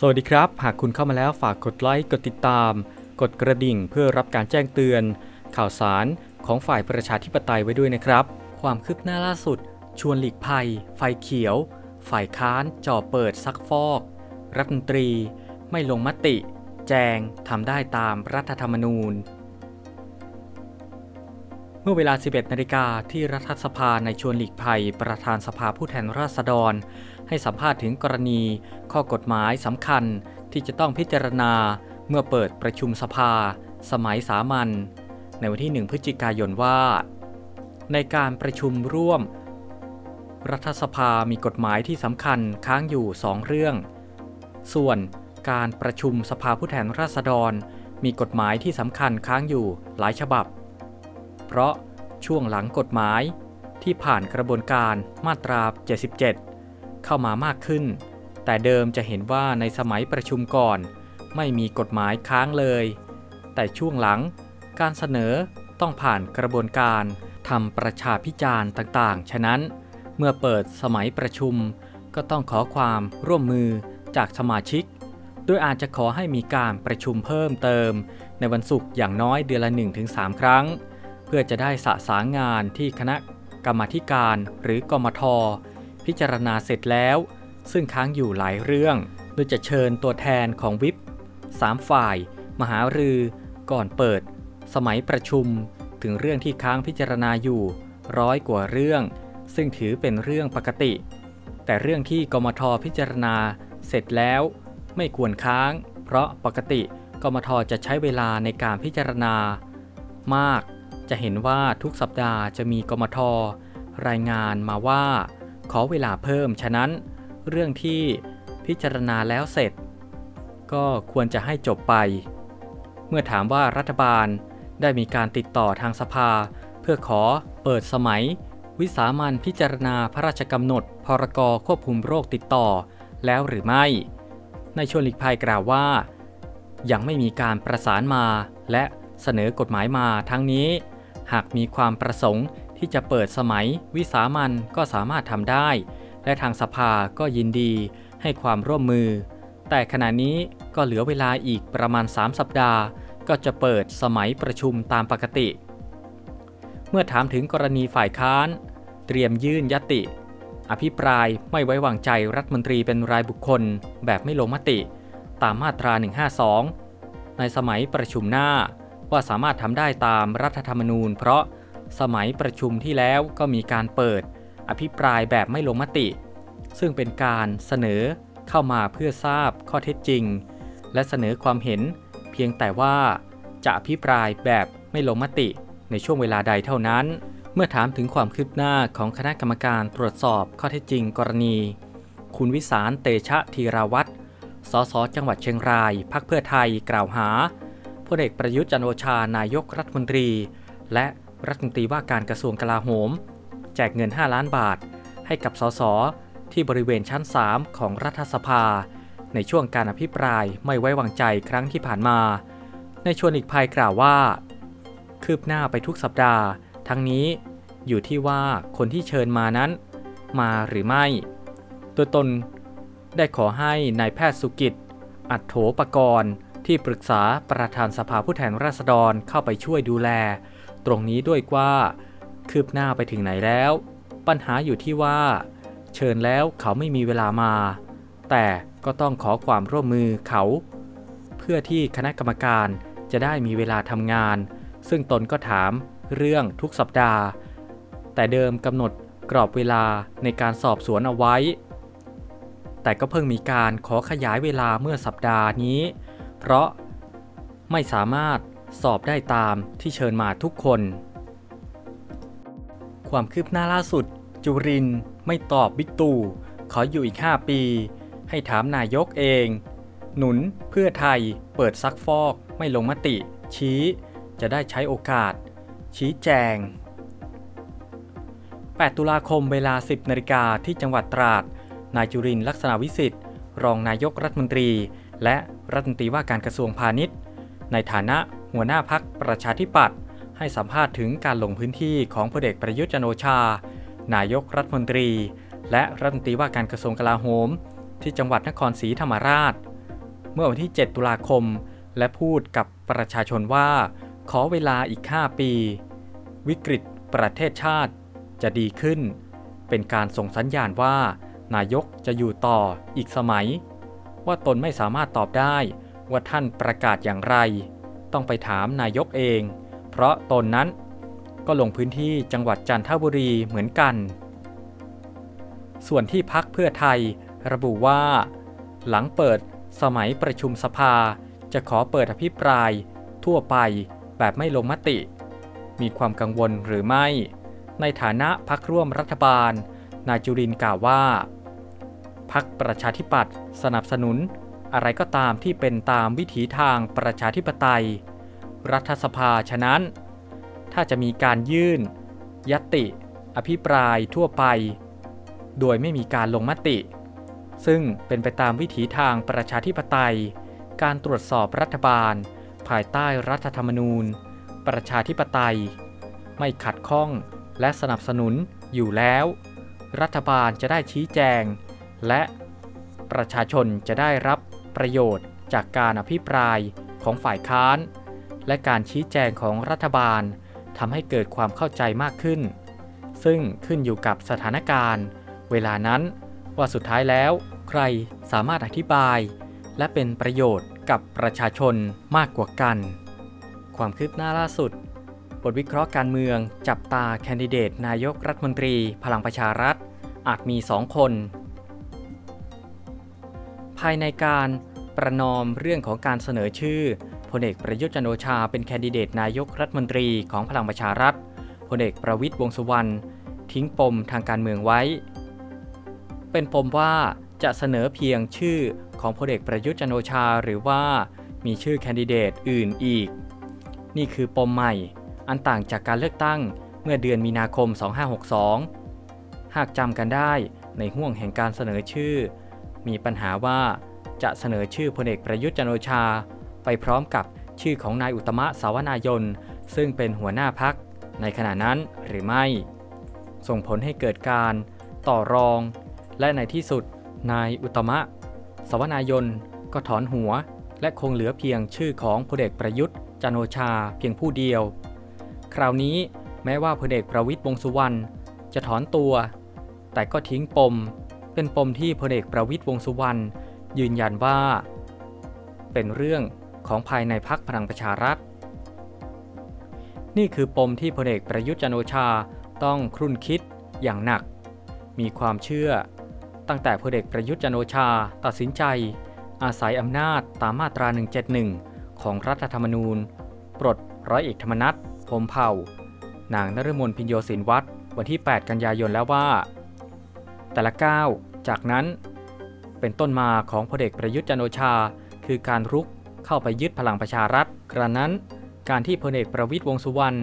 สวัสดีครับ หากคุณเข้ามาแล้วฝากกดไลค์ กดติดตาม กดกระดิ่งเพื่อรับการแจ้งเตือน ข่าวสารของฝ่ายประชาธิปไตยไว้ด้วยนะครับ ความคืบหน้าล่าสุด ชวนหลีกภัย ไฟเขียว ฝ่ายค้านจ่อเปิดซักฟอก รัฐมนตรี ไม่ลงมติ แจงทำได้ตามรัฐธรรมนูญ เมื่อเวลา 11 นาฬิกาที่รัฐสภาในชวนหลีกภัย ประธานสภาผู้แทนราษฎร ให้สัมภาษณ์ถึงกรณี ข้อกฎหมายสำคัญที่จะต้องพิจารณา เมื่อเปิดประชุมสภา สมัยสามัญในวันที่ 1 พฤศจิกายนว่า ในการประชุมร่วม รัฐสภามีกฎหมายที่สำคัญค้างอยู่ 2 เรื่อง ส่วนการประชุมสภาผู้แทนราษฎร มีกฎหมายที่สำคัญค้างอยู่หลายฉบับ เพราะช่วงหลังกฎหมายที่ผ่านกระบวนการมาตรา 77 เข้ามามากขึ้น แต่เดิมจะเห็นว่าในสมัยประชุมก่อน ไม่มีกฎหมายค้างเลย แต่ช่วงหลังการเสนอต้องผ่านกระบวนการทำประชาพิจารณ์ต่างๆ ฉะนั้น เมื่อเปิดสมัยประชุม ก็ต้องขอความร่วมมือจากสมาชิก โดยอาจจะขอให้มีการประชุมเพิ่มเติม ในวันศุกร์อย่างน้อยเดือนละ 1-3 ครั้ง พื่อจะได้สะสางงานที่คณะกรรมธิการหรือกมท พิจารณาเสร็จแล้ว ซึ่งค้างอยู่หลายเรื่อง โดยจะเชิญตัวแทนของวิป3ฝ่าย มหารือก่อนเปิด สมัยประชุมถึงเรื่องที่ค้างพิจารณาอยู่ร้อยกว่าเรื่อง ซึ่งถือเป็นเรื่องปกติ แต่เรื่องที่กมทพิจารณาเสร็จแล้ว ไม่ควรค้าง เพราะปกติกมทจะใช้เวลาในการพิจารณามาก จะเห็นว่าทุกสัปดาห์จะมีกมทรายงานมาว่า ขอเวลาเพิ่ม ฉะนั้นเรื่องที่พิจารณาแล้วเสร็จ ก็ควรจะให้จบไป เมื่อถามว่ารัฐบาลได้มีการติดต่อทางสภา เพื่อขอเปิดสมัย วิสามันพิจารณาพระราชกำหนด พรกควบคุมโรคติดต่อแล้วหรือไม่ ในชวนหลีกภัยกล่าวว่า ยังไม่มีการประสานมาและเสนอกฎหมายมาทั้งนี้ หากมีความประสงค์ที่จะเปิดสมัยวิสามันก็สามารถทำได้ และทางสภาก็ยินดีให้ความร่วมมือ แต่ขณะนี้ก็เหลือเวลาอีกประมาณ 3 สัปดาห์ ก็จะเปิดสมัยประชุมตามปกติ เมื่อถามถึงกรณีฝ่ายค้าน เตรียมยื่นยติ อภิปรายไม่ไว้วางใจรัฐมนตรีเป็นรายบุคคล แบบไม่ลงมติ ตามมาตรา 152 ในสมัยประชุมหน้า ว่าสามารถทำได้ตามรัฐธรรมนูญ เพราะสมัยประชุมที่แล้วก็มีการเปิด อภิปรายแบบไม่ลงมติ ซึ่งเป็นการเสนอเข้ามาเพื่อทราบข้อเท็จจริง และเสนอความเห็น เพียงแต่ว่าจะอภิปรายแบบไม่ลงมติในช่วงเวลาใดเท่านั้น เมื่อถามถึงความคืบหน้าของคณะกรรมการตรวจสอบข้อเท็จจริงกรณี คุณวิสารเตชะธีราวัตรสสจังหวัดเชียงราย พักเพื่อไทยกล่าวหา ลเอกประยุทธ์จันโอชานายกรัฐมนตรี และรัฐมนตรีว่าการกระทรวงกลาโหม แจกเงิน 5 ล้านบาท ให้กับสสที่บริเวณชั้น 3 ของรัฐสภา ในช่วงการอภิปรายไม่ไว้วางใจครั้งที่ผ่านมา ในชวนอีกภัยกล่าวว่า คืบหน้าไปทุกสัปดาห์ ทั้งนี้อยู่ที่ว่าคนที่เชิญมานั้น มาหรือไม่ ตัวตนได้ขอให้นายแพทย์สุกิจ อัดโถปกรณ์ ที่ปรึกษาประธานสภาผู้แทนราษฎรเข้าไปช่วยดูแล ตรงนี้ด้วยว่า คืบหน้าไปถึงไหนแล้ว ปัญหาอยู่ที่ว่า เชิญแล้วเขาไม่มีเวลามา แต่ก็ต้องขอความร่วมมือเขา เพื่อที่คณะกรรมการจะได้มีเวลาทำงาน ซึ่งตนก็ถามเรื่องทุกสัปดาห์ แต่เดิมกำหนดกรอบเวลาในการสอบสวนเอาไว้ แต่ก็เพิ่งมีการขอขยายเวลาเมื่อสัปดาห์นี้ เพราะไม่สามารถสอบได้ตามที่เชิญมาทุกคน ความคืบหน้าล่าสุด จุรินไม่ตอบบิ๊กตู่ขออยู่อีก 5 ปี ให้ถามนายกเอง หนุนเพื่อไทยเปิดซักฟอกไม่ลงมติ ชี้จะได้ใช้โอกาส ชี้แจง 8 ตุลาคมเวลา 10 นาฬิกาที่จังหวัดตราด นายจุรินลักษณะวิสิทธิ์ รองนายกรัฐมนตรี และรัฐมนตรีว่าการกระทรวงพาณิชย์ ในฐานะหัวหน้าพักประชาธิปัตย์ให้สัมภาษณ์ถึงการลงพื้นที่ของพลเอกประยุทธ์จันโอชา นายกรัฐมนตรี และรัฐมนตรีว่าการกระทรวงกลาโหม ที่จังหวัดนครศรีธรรมราช เมื่อวันที่ 7 ตุลาคม และพูดกับประชาชนว่า ขอเวลาอีก 5 ปี วิกฤตประเทศชาติจะดีขึ้น เป็นการส่งสัญญาณว่า นายกจะอยู่ต่ออีกสมัย ว่าตนไม่สามารถตอบได้ ว่าท่านประกาศอย่างไร ต้องไปถามนายกเอง เพราะตนนั้นก็ลงพื้นที่จังหวัดจันทบุรีเหมือนกัน ส่วนที่พักเพื่อไทยระบุว่า หลังเปิดสมัยประชุมสภา จะขอเปิดอภิปราย ทั่วไปแบบไม่ลงมติ มีความกังวลหรือไม่ ในฐานะพักร่วมรัฐบาล นายจุรินกล่าวว่า พักประชาธิปัตย์สนับสนุน อะไรก็ตามที่เป็นตามวิถีทางประชาธิปไตย รัฐสภาฉะนั้น ถ้าจะมีการยื่น ยติ อภิปรายทั่วไป โดยไม่มีการลงมติ ซึ่งเป็นไปตามวิถีทางประชาธิปไตย การตรวจสอบรัฐบาล ภายใต้รัฐธรรมนูญ ประชาธิปไตย ไม่ขัดข้องและสนับสนุนอยู่แล้ว รัฐบาลจะได้ชี้แจง และประชาชนจะได้รับประโยชน์จากการอภิปรายของฝ่ายค้าน และการชี้แจงของรัฐบาลทำให้เกิดความเข้าใจมากขึ้น ซึ่งขึ้นอยู่กับสถานการณ์ เวลานั้นว่าสุดท้ายแล้ว ใครสามารถอธิบาย และเป็นประโยชน์กับประชาชนมากกว่ากัน ความคืบหน้าล่าสุด บทวิเคราะห์การเมืองจับตาแคนดิเดตนายกรัฐมนตรี พลังประชารัฐ อาจมีสองคนายในการประนอมเรื่องของการเสนอชื่อพลเอกประยุทธ์จันโอชาเป็นแคนดิเดตนายกรัฐมนตรีของพลังประชารัฐพลเอกประวิตยวงษ์สุวรรณทิ้งปมทางการเมืองไว้ เป็นปมว่าจะเสนอเพียงชื่อของพลเอกประยุทธ์จันโอชาหรือว่ามีชื่อแคนดิเดตอื่นอีก นี่คือปมใหม่ อันต่างจากการเลือกตั้งเมื่อเดือนมีนาคม 2562 หากจำกันได้ในห่วงแห่งการเสนอชื่อ มีปัญหาว่าจะเสนอชื่อพลเอกประยุทธ์จันโอชา ไปพร้อมกับชื่อของนายอุตมะสาวนายน ซึ่งเป็นหัวหน้าพักในขณะนั้นหรือไม่ ส่งผลให้เกิดการต่อรอง และในที่สุด นายอุตมะสวนายนก็ถอนหัว และคงเหลือเพียงชื่อของพลเอกประยุทธ์จันโอชาเพียงผู้เดียว คราวนี้แม้ว่าพลเอกประวิตยวงษ์สุวรรณจะถอนตัว แต่ก็ทิ้งปม เป็นปมที่พลเอกประวิตยวงษ์สุวรรณยืนยันว่า เป็นเรื่องของภายในพักพลังประชารัฐ นี่คือปมที่พลเอกประยุทธ์จันโอชาต้องครุ่นคิดอย่างหนัก มีความเชื่อ ตั้งแต่พลเอกประยุทธ์จันโอชาตัดสินใจ อาศัยอำนาจตามมาตรา 171 ของรัฐธรรมนูญ ปลดร้อยเอกธรรมนัฐพรมเผ่า นางนฤมลพิญโยศินวัตรวันที่ 8 กันยายนแล้วว่า แต่ละก้าวจากนั้นเป็นต้นมาของพลเอกประยุทธ์จันทร์โอชา คือการรุกเข้าไปยึดพลังประชารัฐ กระนั้น การที่พลเอกประวิตยวงษ์สุวรรณ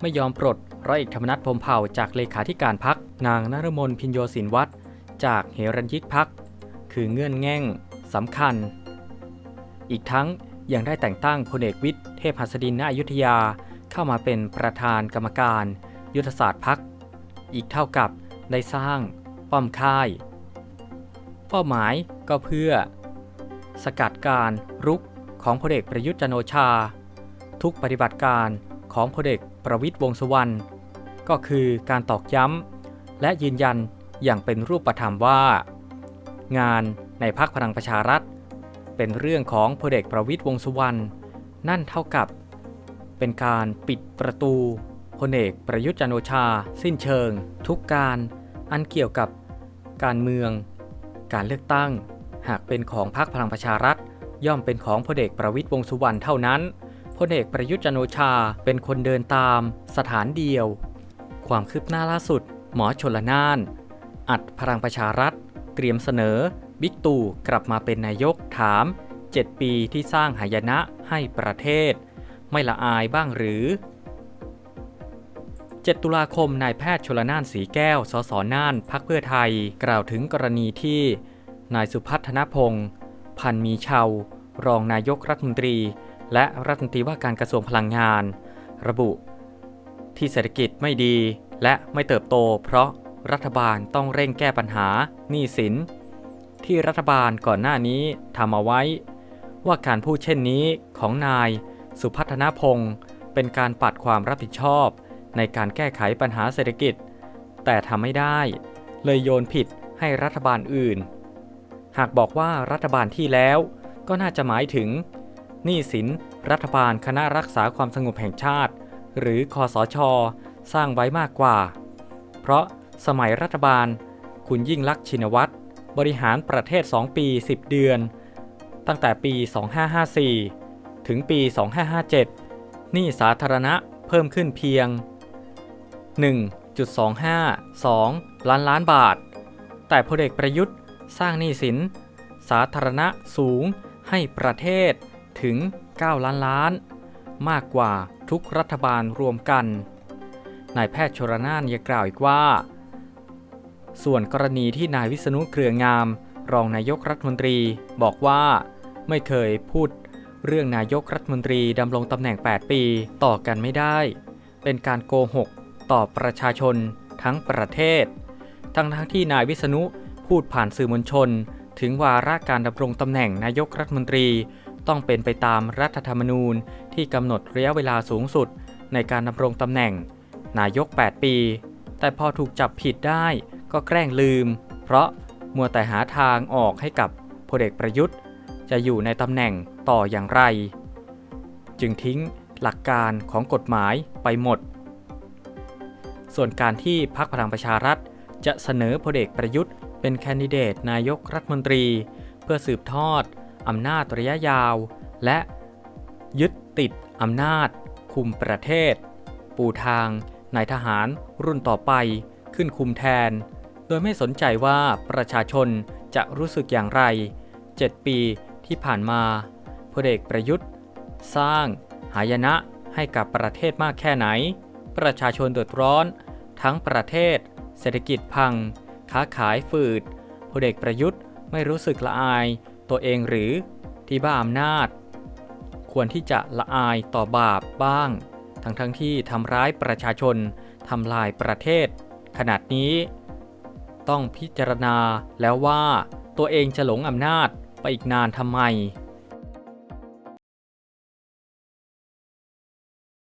ไม่ยอมปลดร้อยเอกธรรมนัฐพมเผ่าจากเลขาธิการพักนางนฤมลพิญโยศินวัตรจากเฮรัญยิกพักคือเงื่อนแง่งสำคัญ อีกทั้งยังได้แต่งตั้งพลเอกวิทย์เทพหัสดินณอยุธยาเข้ามาเป็นประธานกรรมการ ยุทธศาสตร์พัก อีกเท่ากับได้สร้าง ป้อมค่าย เป้าหมายก็เพื่อ สกัดการรุกของพลเอกประยุทธ์จันโอชา ทุกปฏิบัติการของพลเอกประวิตยวงษ์สุวรรณก็คือการตอกย้ำ และยืนยันอย่างเป็นรูปธรรมว่า งานในพักพลังประชารัฐ เป็นเรื่องของพลเอกประวิตยวงษ์สุวรรณนั่นเท่ากับ เป็นการปิดประตูพลเอกประยุทธ์จันโอชา สิ้นเชิง ทุกการ อันเกี่ยวกับการเมือง การเลือกตั้ง หากเป็นของพรรคพลังประชารัฐ ย่อมเป็นของพลเอกประวิตยวงสุวรรณเท่านั้นพลเอกประยุทธ์จันโอชาเป็นคนเดินตาม สถานเดียว ความคืบหน้าล่าสุด หมอชนละนาน อัดพลังประชารัฐ เตรียมเสนอ บิ๊กตู่กลับมาเป็นนายกถาม 7 ปีที่สร้างหายนะให้ประเทศ ไม่ละอายบ้างหรือ 7 ตุลาคมนายแพทย์ชลนานสีแก้ว สสน่าน พักเพื่อไทย กล่าวถึงกรณีที่ นายสุพัฒนพงศ์พันมีเชาวรองนายกรัฐมนตรี และรัฐมนตรีว่าการกระทรวงพลังงาน ระบุ ที่เศรษฐกิจไม่ดี และไม่เติบโต เพราะรัฐบาลต้องเร่งแก้ปัญหาหนี้สิน ที่รัฐบาลก่อนหน้านี้ทำเอาไว้ ว่าการพูดเช่นนี้ของนายสุพัฒนพงศ์เป็นการปัดความรับผิดชอบ ในการแก้ไขปัญหาเศรษฐกิจ แต่ทำไม่ได้ เลยโยนผิดให้รัฐบาลอื่น หากบอกว่ารัฐบาลที่แล้ว ก็น่าจะหมายถึงหนี้สินรัฐบาลคณะรักษาความสงบแห่งชาติ หรือคอสช สร้างไว้มากกว่า เพราะสมัยรัฐบาล คุณยิ่งลักษณ์ชินวัตรบริหารประเทศ 2 ปี 10 เดือน ตั้งแต่ปี 2554 ถึงปี 2557 หนี้สาธารณะเพิ่มขึ้นเพียง 1.252 ล้านล้านบาท แต่พลเอกประยุทธ์สร้างหนี้สิน สาธารณะสูงให้ประเทศถึง 9 ล้านล้าน มากกว่าทุกรัฐบาลรวมกัน นายแพทย์ชรนานยังกล่าวอีกว่า ส่วนกรณีที่นายวิษณุเครืองาม รองนายกรัฐมนตรีบอกว่าไม่เคยพูดเรื่องนายกรัฐมนตรีดำรงตำแหน่ง 8 ปีต่อกันไม่ได้ เป็นการโกหก ต่อประชาชนทั้งประเทศ ทั้งทั้งที่นายวิษณุพูดผ่านสื่อมวลชน ถึงวาระการดำรงตำแหน่งนายกรัฐมนตรี ต้องเป็นไปตามรัฐธรรมนูญที่กำหนดระยะเวลาสูงสุด ในการดำรงตำแหน่ง นายก 8 ปี แต่พอถูกจับผิดได้ก็แกล้งลืม เพราะมัวแต่หาทางออกให้กับพลเอกประยุทธ์ จะอยู่ในตำแหน่งต่ออย่างไร จึงทิ้งหลักการของกฎหมายไปหมด ส่วนการที่พรรคพลังประชารัฐ จะเสนอพลเอกประยุทธ์ เป็นแคนดิเดตนายกรัฐมนตรี เพื่อสืบทอดอำนาจระยะยาว และยึดติดอำนาจ คุมประเทศ ปูทางนายทหารรุ่นต่อไปขึ้นคุมแทน โดยไม่สนใจว่าประชาชนจะรู้สึกอย่างไร 7 ปีที่ผ่านมาพลเอกประยุทธ์ สร้าง หายนะให้กับประเทศมากแค่ไหน ประชาชนเดือดร้อน ทั้งประเทศ เศรษฐกิจพัง ค้าขายฝืดพลเอกประยุทธ์ไม่รู้สึกละอาย ตัวเองหรือที่บ้าอำนาจ ควรที่จะละอายต่อบาปบ้าง ทั้งทั้งที่ทำร้ายประชาชนทำลายประเทศ ขนาดนี้ ต้องพิจารณาแล้วว่าตัวเองจะหลงอำนาจไปอีกนานทำไม